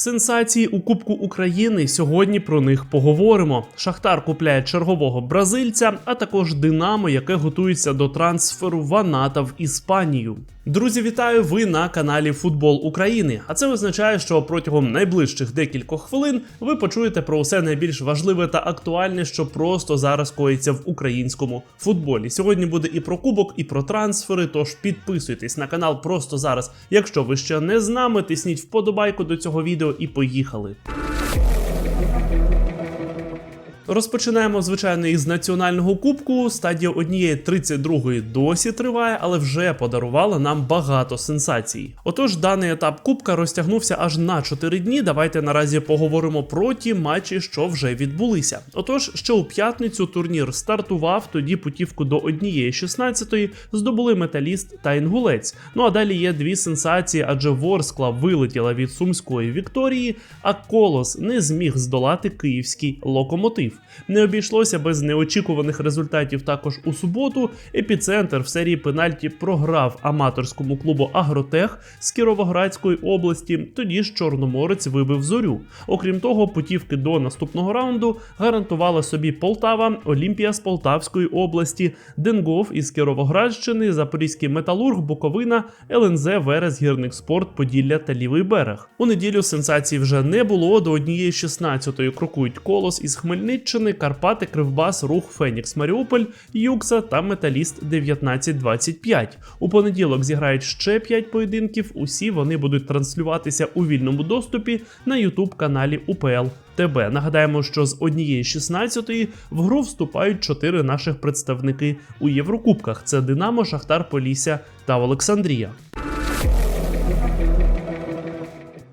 Сенсації у Кубку України сьогодні про них поговоримо. Шахтар купляє чергового бразильця, а також Динамо, яке готується до трансферу Ваната в Іспанію. Друзі, вітаю! Ви на каналі Футбол України. А це означає, що протягом найближчих декількох хвилин ви почуєте про усе найбільш важливе та актуальне, що просто зараз коїться в українському футболі. Сьогодні буде і про кубок, і про трансфери. Тож підписуйтесь на канал просто зараз. Якщо ви ще не з нами, тисніть вподобайку до цього відео і поїхали. Розпочинаємо звичайно із національного кубку. Стадія однієї 32-ї досі триває, але вже подарувала нам багато сенсацій. Отож, даний етап кубка розтягнувся аж на 4 дні. Давайте наразі поговоримо про ті матчі, що вже відбулися. Отож, ще у п'ятницю турнір стартував. Тоді путівку до однієї 16-ї здобули металіст та інгулець. Ну а далі є дві сенсації, адже Ворскла вилетіла від сумської Вікторії, а Колос не зміг здолати київський локомотив. Не обійшлося без неочікуваних результатів також у суботу. Епіцентр в серії пенальті програв аматорському клубу Агротех з Кіровоградської області. Тоді ж Чорноморець вибив зорю. Окрім того, путівки до наступного раунду гарантувала собі Полтава, Олімпія з Полтавської області, Денгоф із Кіровоградщини, Запорізький металург, Буковина, ЛНЗ, Верес, Гірник Спорт, Поділля та Лівий берег. У неділю сенсацій вже не було. До однієї 16-ї крокують колос із Хмельниччини, Карпати, Кривбас, Рух, Фенікс, Маріуполь, Юкса та Металіст 1925. У понеділок зіграють ще 5 поєдинків. Усі вони будуть транслюватися у вільному доступі на Ютуб каналі УПЛ. ТБ. Нагадаємо, що з однієї 16-ї в гру вступають чотири наших представники у Єврокубках: це Динамо, Шахтар, Полісся та Олександрія.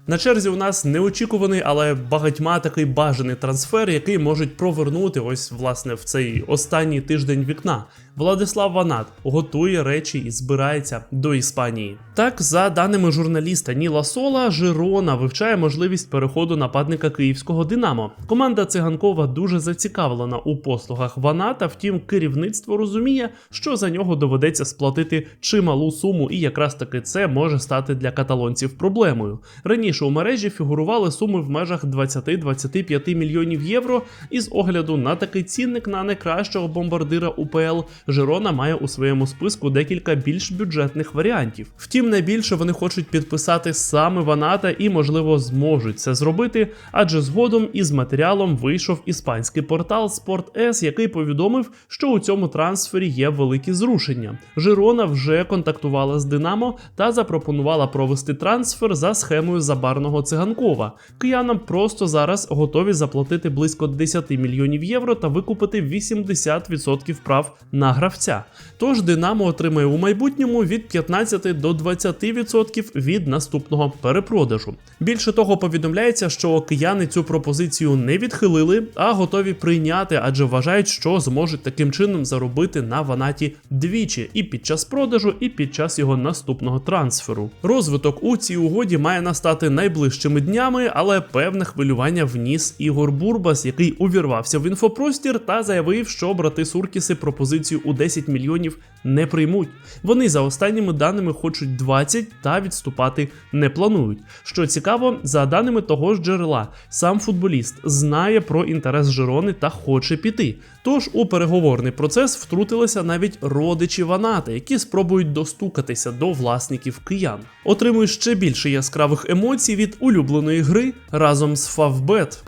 На черзі у нас неочікуваний, але багатьма такий бажаний трансфер, який можуть провернути ось власне в цей останній тиждень вікна. Владислав Ванат готує речі і збирається до Іспанії. Так, за даними журналіста Ніла Сола, Жирона вивчає можливість переходу нападника київського Динамо. Команда циганкова дуже зацікавлена у послугах Ваната. Втім, керівництво розуміє, що за нього доведеться сплатити чималу суму, і якраз таки це може стати для каталонців проблемою. Раніше у мережі фігурували суми в межах 20-25 мільйонів євро. І з огляду на такий цінник на найкращого бомбардира УПЛ. Жирона має у своєму списку декілька більш бюджетних варіантів. Втім, найбільше вони хочуть підписати саме Ваната і, можливо, зможуть це зробити, адже згодом із матеріалом вийшов іспанський портал Sport.S, який повідомив, що у цьому трансфері є великі зрушення. Жирона вже контактувала з Динамо та запропонувала провести трансфер за схемою забарного циганкова. Киянам просто зараз готові заплатити близько 10 мільйонів євро та викупити 80% прав на гравця. Тож Динамо отримає у майбутньому від 15 до 20% від наступного перепродажу. Більше того, повідомляється, що кияни цю пропозицію не відхилили, а готові прийняти, адже вважають, що зможуть таким чином заробити на ванаті двічі і під час продажу, і під час його наступного трансферу. Розвиток у цій угоді має настати найближчими днями, але певне хвилювання вніс Ігор Бурбас, який увірвався в інфопростір та заявив, що брати Суркіси пропозицію у 10 мільйонів не приймуть. Вони за останніми даними хочуть 20 та відступати не планують. Що цікаво, за даними того ж джерела, сам футболіст знає про інтерес Жирони та хоче піти. Тож у переговорний процес втрутилися навіть родичі Ваната, які спробують достукатися до власників киян. Отримують ще більше яскравих емоцій від улюбленої гри разом з Фавбет.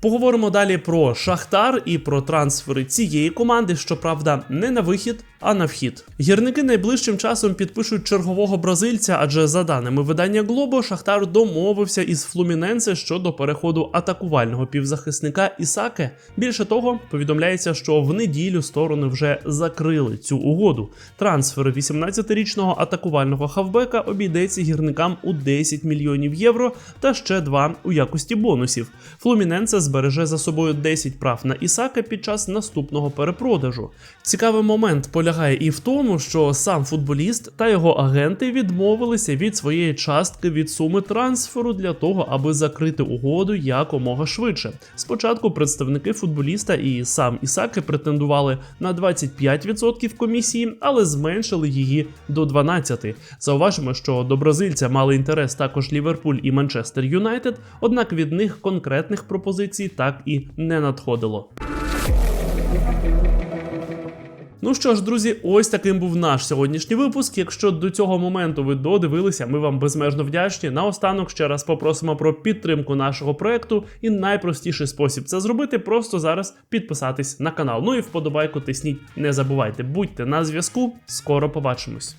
Поговоримо далі про Шахтар і про трансфери цієї команди, щоправда, не на вихід, а на вхід. Гірники найближчим часом підпишуть чергового бразильця, адже за даними видання Глобо, Шахтар домовився із Флуміненсе щодо переходу атакувального півзахисника Ісаке. Більше того, повідомляється, що в неділю сторони вже закрили цю угоду. Трансфер 18-річного атакувального хавбека обійдеться гірникам у 10 мільйонів євро та ще два у якості бонусів. Флуміненсе збереже за собою 10 прав на Ісака під час наступного перепродажу. Цікавий момент полягає полягає і в тому, що сам футболіст та його агенти відмовилися від своєї частки від суми трансферу для того, аби закрити угоду якомога швидше. Спочатку представники футболіста і сам Ісаки претендували на 25% комісії, але зменшили її до 12%. Зауважимо, що до бразильця мали інтерес також Ліверпуль і Манчестер Юнайтед, однак від них конкретних пропозицій так і не надходило. Ну що ж, друзі, ось таким був наш сьогоднішній випуск. Якщо до цього моменту ви додивилися, ми вам безмежно вдячні. Наостанок ще раз попросимо про підтримку нашого проекту. І найпростіший спосіб це зробити просто зараз підписатись на канал. Ну і вподобайку тисніть. Не забувайте, будьте на зв'язку. Скоро побачимось.